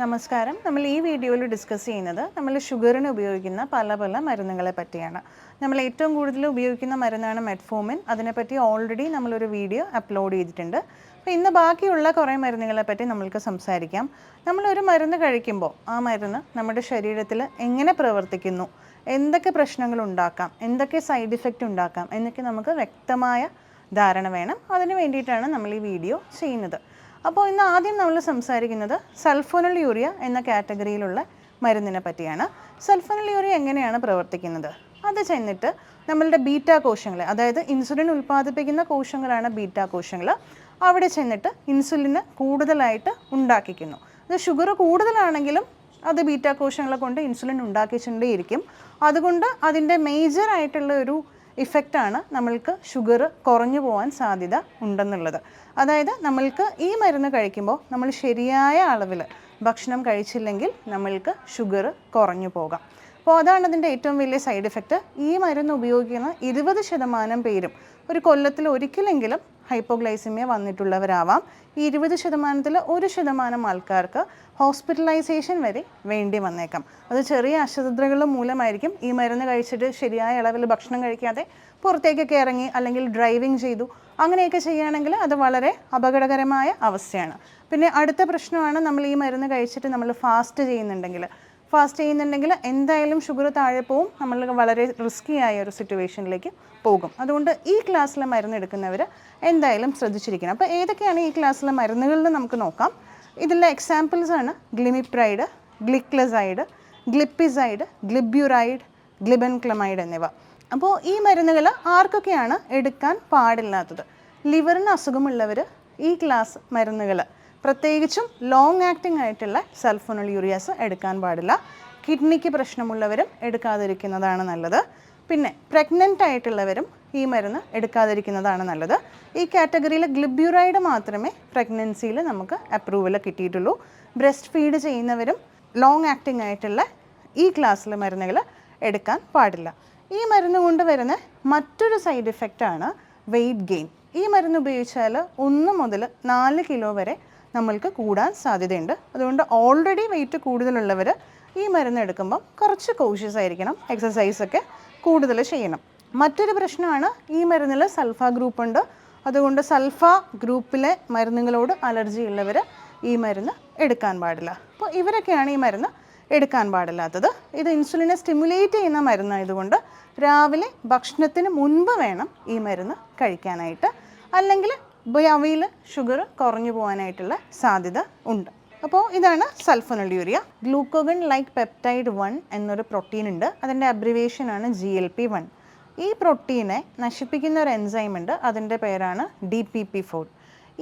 നമസ്കാരം. നമ്മൾ ഈ വീഡിയോയിൽ ഡിസ്കസ് ചെയ്യുന്നത് നമ്മൾ ഷുഗറിന് ഉപയോഗിക്കുന്ന പല പല മരുന്നുകളെ പറ്റിയാണ്. നമ്മൾ ഏറ്റവും കൂടുതൽ ഉപയോഗിക്കുന്ന മരുന്നാണ് മെറ്റ്ഫോമിൻ അതിനെപ്പറ്റി ഓൾറെഡി നമ്മളൊരു വീഡിയോ അപ്ലോഡ് ചെയ്തിട്ടുണ്ട്. അപ്പോൾ ഇന്ന് ബാക്കിയുള്ള കുറേ മരുന്നുകളെ പറ്റി നമ്മൾക്ക് സംസാരിക്കാം. നമ്മളൊരു മരുന്ന് കഴിക്കുമ്പോൾ ആ മരുന്ന് നമ്മുടെ ശരീരത്തിൽ എങ്ങനെ പ്രവർത്തിക്കുന്നു? എന്തൊക്കെ പ്രശ്നങ്ങൾ ഉണ്ടാക്കാം? എന്തൊക്കെ സൈഡ് ഇഫക്റ്റ് ഉണ്ടാക്കാം? എന്നൊക്കെ നമുക്ക് വ്യക്തമായ ധാരണ വേണം. അതിന് വേണ്ടിയിട്ടാണ് നമ്മൾ ഈ വീഡിയോ ചെയ്യുന്നത്. അപ്പോൾ ഇന്ന് ആദ്യം നമ്മൾ സംസാരിക്കുന്നത് സൾഫോനൽ യൂറിയ എന്ന കാറ്റഗറിയിലുള്ള മരുന്നിനെ പറ്റിയാണ്. സൾഫോനൽ യൂറിയ എങ്ങനെയാണ് പ്രവർത്തിക്കുന്നത്? അത് ചെന്നിട്ട് നമ്മളുടെ ബീറ്റ കോശങ്ങൾ അതായത് ഇൻസുലിൻ ഉൽപ്പാദിപ്പിക്കുന്ന കോശങ്ങളാണ് ബീറ്റ കോശങ്ങൾ അവിടെ ചെന്നിട്ട് ഇൻസുലിന് കൂടുതലായിട്ട് ഉണ്ടാക്കിക്കുന്നു. അത് ഷുഗർ കൂടുതലാണെങ്കിലും അത് ബീറ്റ കോശങ്ങളെ കൊണ്ട് ഇൻസുലിൻ ഉണ്ടാക്കിച്ചുകൊണ്ടേയിരിക്കും അതുകൊണ്ട് അതിന്റെ മേജർ ആയിട്ടുള്ള ഒരു ഇഫക്റ്റാണ് നമ്മൾക്ക് ഷുഗർ കുറഞ്ഞു പോകാൻ സാധ്യത ഉണ്ടെന്നുള്ളത്. അതായത് നമ്മൾക്ക് ഈ മരുന്ന് കഴിക്കുമ്പോൾ നമ്മൾ ശരിയായ അളവിൽ ഭക്ഷണം കഴിച്ചില്ലെങ്കിൽ നമ്മൾക്ക് ഷുഗർ കുറഞ്ഞു പോകാം. അപ്പോൾ അതാണ് അതിന്റെ ഏറ്റവും വലിയ സൈഡ് ഇഫക്റ്റ് ഈ മരുന്ന് ഉപയോഗിക്കുന്ന ഇരുപത് ശതമാനം പേരും ഒരു കൊല്ലത്തിൽ ഒരിക്കലെങ്കിലും ഹൈപ്പോഗ്ലൈസിമിയ വന്നിട്ടുള്ളവരാവാം. ഈ ഇരുപത് ശതമാനത്തിൽ ഒരു ശതമാനം ആൾക്കാർക്ക് ഹോസ്പിറ്റലൈസേഷൻ വരെ വേണ്ടി വന്നേക്കാം. അത് ചെറിയ അശ്രദ്ധകൾ മൂലമായിരിക്കും. ഈ മരുന്ന് കഴിച്ചിട്ട് ശരിയായ അളവിൽ ഭക്ഷണം കഴിക്കാതെ പുറത്തേക്കൊക്കെ ഇറങ്ങി അല്ലെങ്കിൽ ഡ്രൈവിംഗ് ചെയ്തു അങ്ങനെയൊക്കെ ചെയ്യുകയാണെങ്കിൽ അത് വളരെ അപകടകരമായ അവസ്ഥയാണ്. പിന്നെ അടുത്ത പ്രശ്നമാണ് നമ്മൾ ഈ മരുന്ന് കഴിച്ചിട്ട് നമ്മൾ ഫാസ്റ്റ് ചെയ്യുന്നുണ്ടെങ്കിൽ. ഫാസ്റ്റ് ചെയ്യുന്നുണ്ടെങ്കിൽ എന്തായാലും ഷുഗർ താഴെ പോവും. നമ്മൾ വളരെ റിസ്കി ആയ ഒരു സിറ്റുവേഷനിലേക്ക് പോകും. അതുകൊണ്ട് ഈ ക്ലാസ്സിലെ മരുന്ന് എടുക്കുന്നവർ എന്തായാലും ശ്രദ്ധിച്ചിരിക്കണം. അപ്പോൾ ഏതൊക്കെയാണ് ഈ ക്ലാസ്സിലെ മരുന്നുകളിൽ നമുക്ക് നോക്കാം. ഇതിലെ എക്സാമ്പിൾസ് ആണ് ഗ്ലിമിപ്രൈഡ് ഗ്ലിക്ലസൈഡ് ഗ്ലിപ്പിസൈഡ് ഗ്ലിബ്യൂറൈഡ് ഗ്ലിബൻക്ലമൈഡ് എന്നിവ. അപ്പോൾ ഈ മരുന്നുകൾ ആർക്കൊക്കെയാണ് എടുക്കാൻ പാടില്ലാത്തത്? ലിവറിന് അസുഖമുള്ളവർ ഈ ക്ലാസ് മരുന്നുകൾ പ്രത്യേകിച്ചും ലോങ് ആക്ടിംഗ് ആയിട്ടുള്ള സൾഫോണൽ യൂറിയാസ് എടുക്കാൻ പാടില്ല. കിഡ്നിക്ക് പ്രശ്നമുള്ളവരും എടുക്കാതിരിക്കുന്നതാണ് നല്ലത്. പിന്നെ പ്രഗ്നന്റ് ആയിട്ടുള്ളവരും ഈ മരുന്ന് എടുക്കാതിരിക്കുന്നതാണ് നല്ലത്. ഈ കാറ്റഗറിയിൽ ഗ്ലിബ്യൂറൈഡ് മാത്രമേ പ്രഗ്നൻസിയിൽ നമുക്ക് അപ്രൂവൽ കിട്ടിയിട്ടുള്ളൂ. ബ്രസ്റ്റ് ഫീഡ് ചെയ്യുന്നവരും ലോങ് ആക്ടിംഗ് ആയിട്ടുള്ള ഈ ക്ലാസ്സിലെ മരുന്നുകൾ എടുക്കാൻ പാടില്ല. ഈ മരുന്ന് കൊണ്ട് വരുന്ന മറ്റൊരു സൈഡ് ഇഫക്റ്റാണ് വെയിറ്റ് ഗെയിൻ ഈ മരുന്ന് ഉപയോഗിച്ചാൽ ഒന്ന് മുതൽ നാല് കിലോ വരെ നമ്മൾക്ക് കൂടാൻ സാധ്യതയുണ്ട്. അതുകൊണ്ട് ഓൾറെഡി വെയിറ്റ് കൂടുതലുള്ളവർ ഈ മരുന്ന് എടുക്കുമ്പം കുറച്ച് കോഷ്യസ് ആയിരിക്കണം. എക്സസൈസൊക്കെ കൂടുതൽ ചെയ്യണം. മറ്റൊരു പ്രശ്നമാണ് ഈ മരുന്നിൽ സൾഫ ഗ്രൂപ്പ് ഉണ്ട്. അതുകൊണ്ട് സൾഫ ഗ്രൂപ്പിലെ മരുന്നുകളോട് അലർജി ഉള്ളവർ ഈ മരുന്ന് എടുക്കാൻ പാടില്ല. അപ്പോൾ ഇവരൊക്കെയാണ് ഈ മരുന്ന് എടുക്കാൻ പാടില്ലാത്തത്. ഇത് ഇൻസുലിനെ സ്റ്റിമുലേറ്റ് ചെയ്യുന്ന മരുന്നായതുകൊണ്ട് രാവിലെ ഭക്ഷണത്തിന് മുൻപ് വേണം ഈ മരുന്ന് കഴിക്കാനായിട്ട്. അല്ലെങ്കിൽ അവയിൽ ഷുഗർ കുറഞ്ഞു പോകാനായിട്ടുള്ള സാധ്യത ഉണ്ട്. അപ്പോൾ ഇതാണ് sulfonylurea glucagon like peptide one എന്നൊരു പ്രോട്ടീൻ ഉണ്ട്. അതിന്റെ അബ്രിവേഷൻ ആണ് ജി എൽ പി വൺ ഈ പ്രോട്ടീനെ നശിപ്പിക്കുന്ന ഒരു എൻസൈം ഉണ്ട്. അതിന്റെ പേരാണ് ഡി പി പി ഫോർ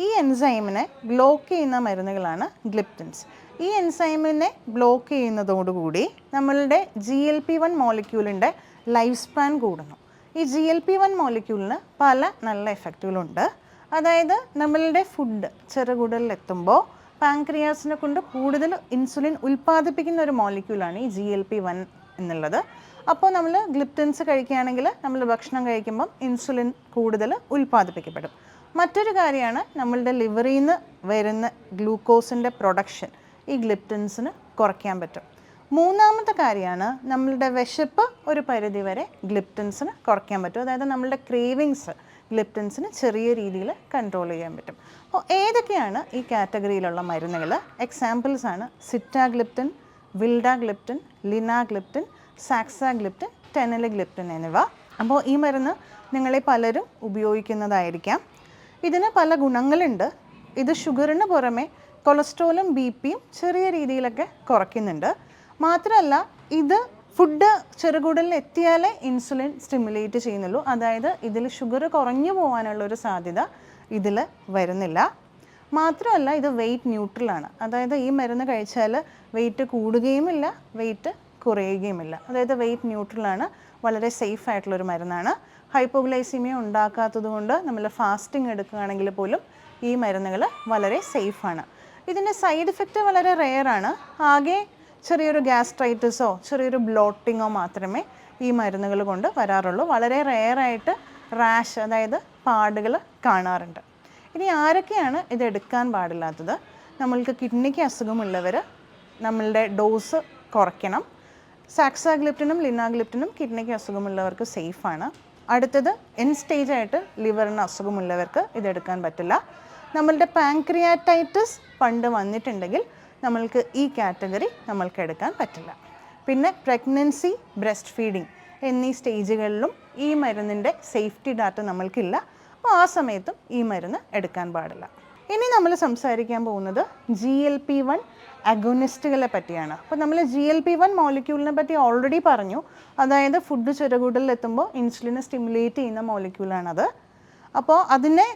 ഈ എൻസൈമിനെ ബ്ലോക്ക് ചെയ്യുന്ന മരുന്നുകളാണ് ഗ്ലിപ്റ്റിൻസ് ഈ എൻസൈമിനെ ബ്ലോക്ക് ചെയ്യുന്നതോടുകൂടി നമ്മളുടെ ജി എൽ പി വൺ മോളിക്യൂളിന്റെ ലൈഫ് സ്പാൻ കൂടുന്നു. ഈ ജി എൽ പി വൺ മോളിക്യൂളിന് പല നല്ല എഫക്റ്റുകളുണ്ട് അതായത് നമ്മളുടെ ഫുഡ് ചെറുകുടലിലെത്തുമ്പോൾ പാൻക്രിയാസിനെ കൊണ്ട് കൂടുതൽ ഇൻസുലിൻ ഉൽപ്പാദിപ്പിക്കുന്ന ഒരു മോളിക്യൂളാണ് ഈ ജി എൽ പി വൺ എന്നുള്ളത്. അപ്പോൾ നമ്മൾ ഗ്ലിപ്റ്റൻസ് കഴിക്കുകയാണെങ്കിൽ നമ്മൾ ഭക്ഷണം കഴിക്കുമ്പം ഇൻസുലിൻ കൂടുതൽ ഉൽപ്പാദിപ്പിക്കപ്പെടും. മറ്റൊരു കാര്യമാണ് നമ്മളുടെ ലിവറിൽ നിന്ന് വരുന്ന ഗ്ലൂക്കോസിന്റെ പ്രൊഡക്ഷൻ ഈ ഗ്ലിപ്റ്റൻസിന് കുറയ്ക്കാൻ പറ്റും. മൂന്നാമത്തെ കാര്യമാണ് നമ്മളുടെ വിശപ്പ് ഒരു പരിധി വരെ ഗ്ലിപ്റ്റൻസിന് കുറയ്ക്കാൻ പറ്റും. അതായത് നമ്മളുടെ ക്രേവിങ്സ് ഗ്ലിപ്റ്റൻസിന് ചെറിയ രീതിയിൽ കൺട്രോൾ ചെയ്യാൻ പറ്റും. അപ്പോൾ ഏതൊക്കെയാണ് ഈ കാറ്റഗറിയിലുള്ള മരുന്നുകൾ? എക്സാമ്പിൾസ് ആണ് സിറ്റാഗ്ലിപ്റ്റൻ വിൽഡാഗ്ലിപ്റ്റൻ ലിനാഗ്ലിപ്റ്റൻ സാക്സാഗ്ലിപ്റ്റൻ ടെനലഗ്ലിപ്റ്റൻ എന്നിവ. അപ്പോൾ ഈ മരുന്ന് നിങ്ങളെ പലരും ഉപയോഗിക്കുന്നതായിരിക്കാം. ഇതിന് പല ഗുണങ്ങളുണ്ട്. ഇത് ഷുഗറിന് പുറമെ കൊളസ്ട്രോളും ബി പിയും ചെറിയ രീതിയിലൊക്കെ കുറയ്ക്കുന്നുണ്ട്. മാത്രമല്ല ഇത് ഫുഡ് ചെറുകുടലിൽ എത്തിയാലേ ഇൻസുലിൻ സ്റ്റിമുലേറ്റ് ചെയ്യുന്നുള്ളൂ. അതായത് ഇതിൽ ഷുഗർ കുറഞ്ഞു പോകാനുള്ള ഒരു സാധ്യത ഇതിൽ വരുന്നില്ല. മാത്രമല്ല ഇത് വെയിറ്റ് ന്യൂട്രലാണ് അതായത് ഈ മരുന്ന് കഴിച്ചാൽ വെയിറ്റ് കൂടുകയുമില്ല വെയിറ്റ് കുറയുകയുമില്ല. അതായത് വെയിറ്റ് ന്യൂട്രലാണ് വളരെ സേഫ് ആയിട്ടുള്ളൊരു മരുന്നാണ്. ഹൈപ്പോഗ്ലൈസീമിയ ഉണ്ടാക്കാത്തത് കൊണ്ട് നമ്മൾ ഫാസ്റ്റിംഗ് എടുക്കുകയാണെങ്കിൽ പോലും ഈ മരുന്നുകൾ വളരെ സേഫാണ് ഇതിന്റെ സൈഡ് ഇഫക്റ്റ് വളരെ റെയറാണ് ആകെ ചെറിയൊരു ഗ്യാസ്ട്രൈറ്റിസോ ചെറിയൊരു ബ്ലോട്ടിങ്ങോ മാത്രമേ ഈ മരുന്നുകൾ കൊണ്ട് വരാറുള്ളൂ. വളരെ റെയറായിട്ട് റാഷ് അതായത് പാടുകൾ കാണാറുണ്ട്. ഇനി ആരൊക്കെയാണ് ഇത് എടുക്കാൻ പാടില്ലാത്തത്? നമ്മൾക്ക് കിഡ്നിക്ക് അസുഖമുള്ളവർ നമ്മളുടെ ഡോസ് കുറയ്ക്കണം. സാക്സാഗ്ലിപ്റ്റിനും ലിനാഗ്ലിപ്റ്റിനും കിഡ്നിക്ക് അസുഖമുള്ളവർക്ക് സേഫാണ് അടുത്തത് എൻ സ്റ്റേജ് ആയിട്ട് ലിവറിന് അസുഖമുള്ളവർക്ക് ഇതെടുക്കാൻ പറ്റില്ല. നമ്മളുടെ പാൻക്രിയാറ്റൈറ്റിസ് പണ്ട് വന്നിട്ടുണ്ടെങ്കിൽ നമ്മൾക്ക് ഈ കാറ്റഗറി നമ്മൾക്ക് എടുക്കാൻ പറ്റില്ല. പിന്നെ പ്രഗ്നൻസി ബ്രസ്റ്റ് ഫീഡിങ് എന്നീ സ്റ്റേജുകളിലും ഈ മരുന്നിന്റെ സേഫ്റ്റി ഡാറ്റ നമ്മൾക്കില്ല. അപ്പോൾ ആ സമയത്തും ഈ മരുന്ന് എടുക്കാൻ പാടില്ല. ഇനി നമ്മൾ സംസാരിക്കാൻ പോകുന്നത് ജി എൽ പി വൺ അഗോണിസ്റ്റുകളെ പറ്റിയാണ്. അപ്പോൾ നമ്മൾ ജി എൽ പി വൺ മോളിക്യൂളിനെ പറ്റി ഓൾറെഡി പറഞ്ഞു. അതായത് ഫുഡ് ചുരകൂടലിൽ എത്തുമ്പോൾ ഇൻസുലിനെ സ്റ്റിമുലേറ്റ് ചെയ്യുന്ന മോളിക്യൂളാണത് അപ്പോൾ അതിനെ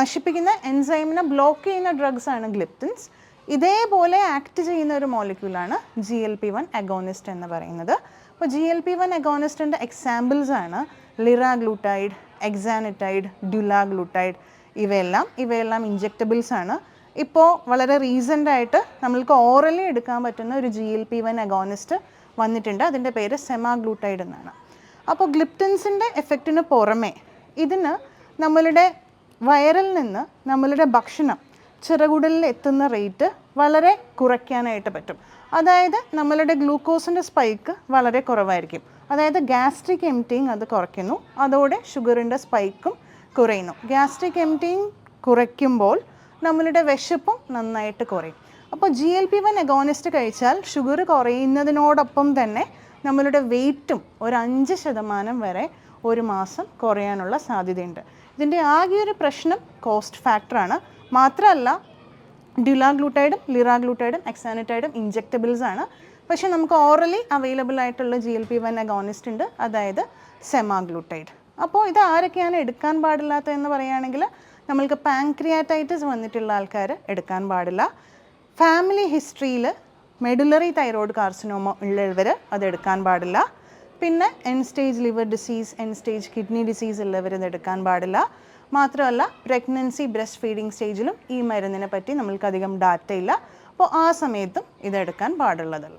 നശിപ്പിക്കുന്ന എൻസൈമിനെ ബ്ലോക്ക് ചെയ്യുന്ന ഡ്രഗ്സ് ആണ് ഗ്ലിപ്റ്റിൻസ്. ഇതേപോലെ ആക്ട് ചെയ്യുന്ന ഒരു മോളിക്യൂളാണ് G L P one agonist എന്ന് പറയുന്നത്. അപ്പോൾ ജി എൽ പി വൺ അഗോണിസ്റ്റിന്റെ എക്സാമ്പിൾസ് ആണ് ലിറാഗ്ലൂട്ടൈഡ് എക്സാനിറ്റൈഡ് ഡ്യുലാഗ്ലൂട്ടൈഡ് ഇവയെല്ലാം. ഇവയെല്ലാം ഇഞ്ചെക്റ്റബിൾസ് ആണ്. ഇപ്പോൾ വളരെ റീസെന്റ് ആയിട്ട് നമ്മൾക്ക് ഓറലി എടുക്കാൻ പറ്റുന്ന ഒരു G L P one agonist വന്നിട്ടുണ്ട്. അതിന്റെ പേര് സെമാഗ്ലൂട്ടൈഡ് എന്നാണ്. അപ്പോൾ ഗ്ലിപ്റ്റൻസിന്റെ എഫക്റ്റിന് പുറമെ ഇതിന് നമ്മളുടെ വയറിൽ നിന്ന് നമ്മളുടെ ഭക്ഷണം ചിറകുടലിൽ എത്തുന്ന റേറ്റ് വളരെ കുറയ്ക്കാനായിട്ട് പറ്റും. അതായത് നമ്മളുടെ ഗ്ലൂക്കോസിന്റെ സ്പൈക്ക് വളരെ കുറവായിരിക്കും. അതായത് ഗ്യാസ്ട്രിക് എംറ്റിങ് അത് കുറയ്ക്കുന്നു. അതോടെ ഷുഗറിന്റെ സ്പൈക്കും കുറയുന്നു. ഗ്യാസ്ട്രിക് എംറ്റിങ് കുറയ്ക്കുമ്പോൾ നമ്മളുടെ വിശപ്പും നന്നായിട്ട് കുറയും. അപ്പോൾ G L P one agonist കഴിച്ചാൽ ഷുഗർ കുറയുന്നതിനോടൊപ്പം തന്നെ നമ്മളുടെ വെയിറ്റും ഒരു അഞ്ച് ശതമാനം വരെ ഒരു മാസം കുറയാനുള്ള സാധ്യതയുണ്ട്. ഇതിന്റെ ആകെ ഒരു പ്രശ്നം കോസ്റ്റ് ഫാക്ടറാണ് മാത്രമല്ല ഡ്യുലാഗ്ലൂട്ടൈഡും ലിറാഗ്ലൂട്ടൈഡും എക്സാനിറ്റൈഡും ഇഞ്ചെക്റ്റബിൾസ് ആണ്. പക്ഷേ നമുക്ക് ഓറലി അവൈലബിൾ ആയിട്ടുള്ള G L P one agonist ഉണ്ട് അതായത് സെമാഗ്ലൂട്ടൈഡ് അപ്പോൾ ഇത് ആരൊക്കെയാണ് എടുക്കാൻ പാടില്ലാത്തതെന്ന് പറയുകയാണെങ്കിൽ നമ്മൾക്ക് പാൻക്രിയാറ്റൈറ്റിസ് വന്നിട്ടുള്ള ആൾക്കാർ എടുക്കാൻ പാടില്ല. ഫാമിലി ഹിസ്റ്ററിയിൽ മെഡുലറി തൈറോയ്ഡ് കാർസിനോമ ഉള്ളവർ അത് എടുക്കാൻ പാടില്ല. പിന്നെ end stage liver disease end stage kidney disease ഉള്ളവർ ഇത് എടുക്കാൻ പാടില്ല. മാത്രമല്ല പ്രഗ്നൻസി ബ്രസ്റ്റ് ഫീഡിങ് സ്റ്റേജിലും ഈ മരുന്നിനെ പറ്റി നമ്മൾക്ക് അധികം ഡാറ്റ ഇല്ല. അപ്പോൾ ആ സമയത്തും ഇതെടുക്കാൻ പാടുള്ളതല്ല.